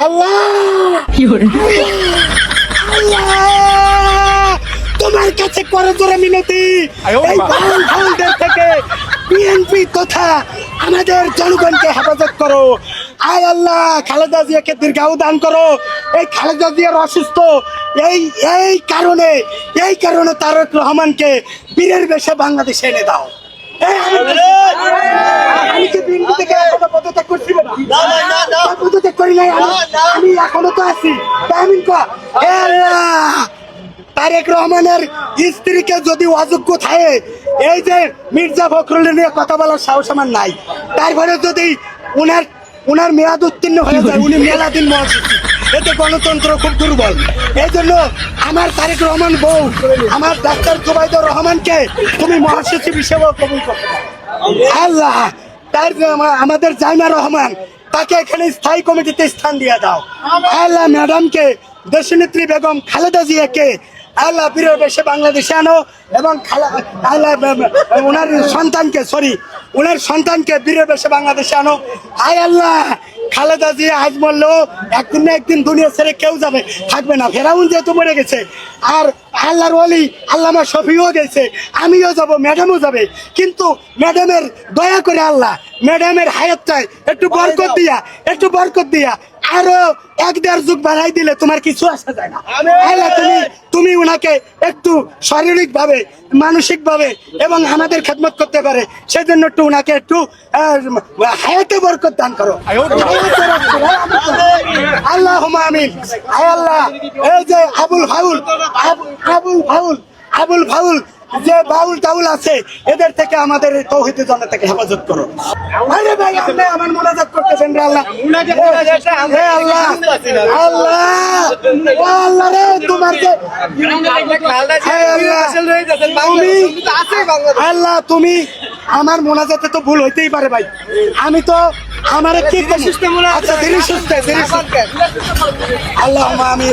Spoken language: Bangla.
আল্লাহ! আল্লাহ! তোমার কাছে করে জোরে মিনতি। এই বাবা। বাউল ফাউলদের থেকে বিএনপি তথা আমাদের জনগণকে হেফাজত করো। আয় আল্লাহ খালেদা জিয়াকে দীর্ঘায়ু দান করো। এই খালেদা জিয়ার অসুস্থ এই এই কারণে এই কারণে তারক রহমানকে বীরের বেশে বাংলাদেশে এনে দাও। আমি- আমি কি বিএনপি থেকে এখনও পদত্যাগ করছি না নাই আমি। এখনও তো আছি। তারেক রহমানের স্ত্রীকে যদি অযোগ্য থাকে, এই যে মির্জা ফখরুলের নিয়ে কথা বলার সাহস আমার নাই। তারপরে যদি উনার উনার মেয়াদ উত্তীর্ণ হয়ে যায়, উনি মেলা দিন এতে গণতন্ত্র খুব দুর্বল। এই জন্য আমার তারেক রহমান বউ, আমার ডাক্তার জুবাইদুর রহমানকে তুমি মহাসচিব হিসেবে কবুল করতে। আল্লাহ! তার আমাদের জাইমা রহমান তাকে এখানে স্থায়ী কমিটিতে স্থান দিয়ে দাও। আল্লাহ ম্যাডামকে দেশনেত্রী বেগম খালেদা জিয়াকে আল্লাহ প্রিয় দেশে বাংলাদেশে আনো এবং আল্লাহ ওনার সন্তানকে সরি ওনার সন্তানকে বীরের বেশে বাংলাদেশে আনো। আয় আল্লাহ! খালেদা জিয়া আজ বলল একদিন না একদিন দুনিয়া ছেড়ে কেউ যাবে থাকবে না। ফেরাউন যেহেতু মরে গেছে আর আল্লাহর ওলি আল্লামা শফিও গেছে আমিও যাব ম্যাডামও যাবে। কিন্তু ম্যাডামের দয়া করে আল্লাহ ম্যাডামের হায়াতটায় একটু বরকত দিয়া একটু বরকত দিয়া আরও এক দেড় যুগ বাড়াই দিলে তোমার কিছু আসা যায় না। আল্লাহ তুমি তুমি ওনাকে একটু শারীরিক ভাবে মানসিক ভাবে এবং আমাদের খেদমত করতে পারে। সেই জন্য একটু ওনাকে একটু হায়াতে বরকত দান করো। আল্লাহ আমিন। আয় আল্লাহ। এই যে আবুল ফাউল আবু- আবুল ফাউল আবুল ফাউল যে বাউল টাউল আছে এদের থেকে আমাদের তৌহিদের জনতাকে হেফাজত করো। আরে ভাই আপনি আমার মোনাজাত করতেছেন রে আল্লাহ। হে আল্লাহ আল্লাহ ও আল্লাহ রে তোমার যে হে আল্লাহ, তুমি আল্লাহ তুমি আমার মোনাজাতে তো ভুল হইতেই পারে ভাই। আমি তো আমার কি আচ্ছা ধীরে সুস্থে ধীরে সুস্থে। আল্লাহ আমি